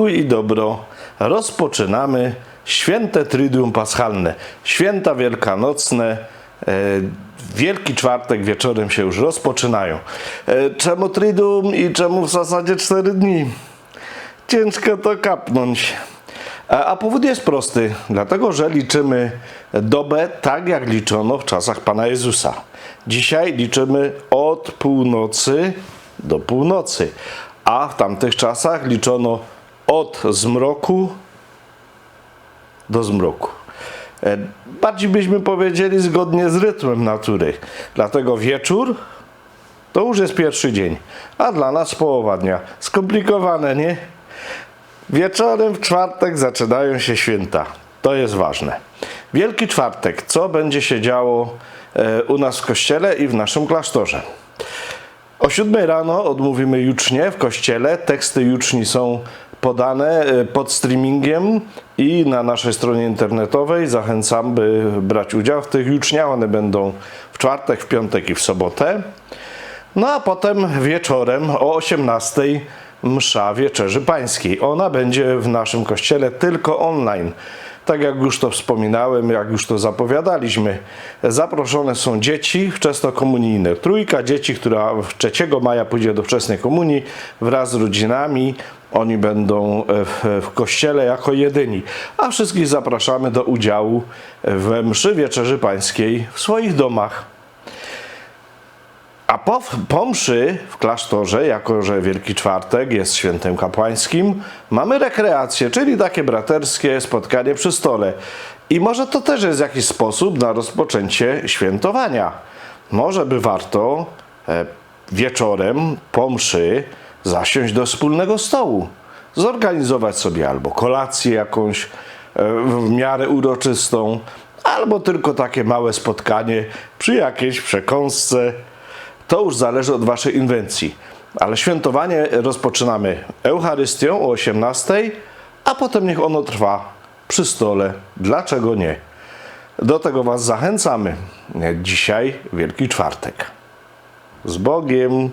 pokój i dobro. Rozpoczynamy święte Triduum Paschalne, święta wielkanocne. e, Wielki czwartek wieczorem się już rozpoczynają. E, Czemu Triduum i czemu w zasadzie 4 dni? Ciężko to kapnąć. A, powód jest prosty, dlatego że liczymy dobę tak, jak liczono w czasach Pana Jezusa. Dzisiaj liczymy od północy do północy, a w tamtych czasach liczono od zmroku do zmroku. E, Bardziej byśmy powiedzieli zgodnie z rytmem natury. Dlatego wieczór to już jest pierwszy dzień, a dla nas połowa dnia. Skomplikowane, nie? Wieczorem w czwartek zaczynają się święta. To jest ważne. Wielki czwartek. Co będzie się działo e, u nas w kościele i w naszym klasztorze? O 7 rano odmówimy jucznie w kościele. Teksty juczni są podane e, pod streamingiem i na naszej stronie internetowej. Zachęcam, by brać udział w tych juczniach. One będą w czwartek, w piątek i w sobotę. No a potem wieczorem o 18 msza Wieczerzy Pańskiej. Ona będzie w naszym kościele tylko online. Tak jak już to wspominałem, jak już to zapowiadaliśmy, zaproszone są dzieci wczesnokomunijne. Trójka dzieci, która 3 maja pójdzie do wczesnej komunii wraz z rodzinami. Oni będą w, w kościele jako jedyni. A wszystkich zapraszamy do udziału w mszy Wieczerzy Pańskiej w swoich domach. Po, po mszy w klasztorze, jako że Wielki Czwartek jest świętem kapłańskim, mamy rekreację, czyli takie braterskie spotkanie przy stole. I może to też jest jakiś sposób na rozpoczęcie świętowania. Może by warto e, wieczorem po mszy zasiąść do wspólnego stołu, zorganizować sobie albo kolację jakąś e, w miarę uroczystą, albo tylko takie małe spotkanie przy jakiejś przekąsce. To już zależy od Waszej inwencji. Ale świętowanie rozpoczynamy Eucharystią o 18, a potem niech ono trwa przy stole. Dlaczego nie? Do tego Was zachęcamy. Dzisiaj Wielki Czwartek. Z Bogiem!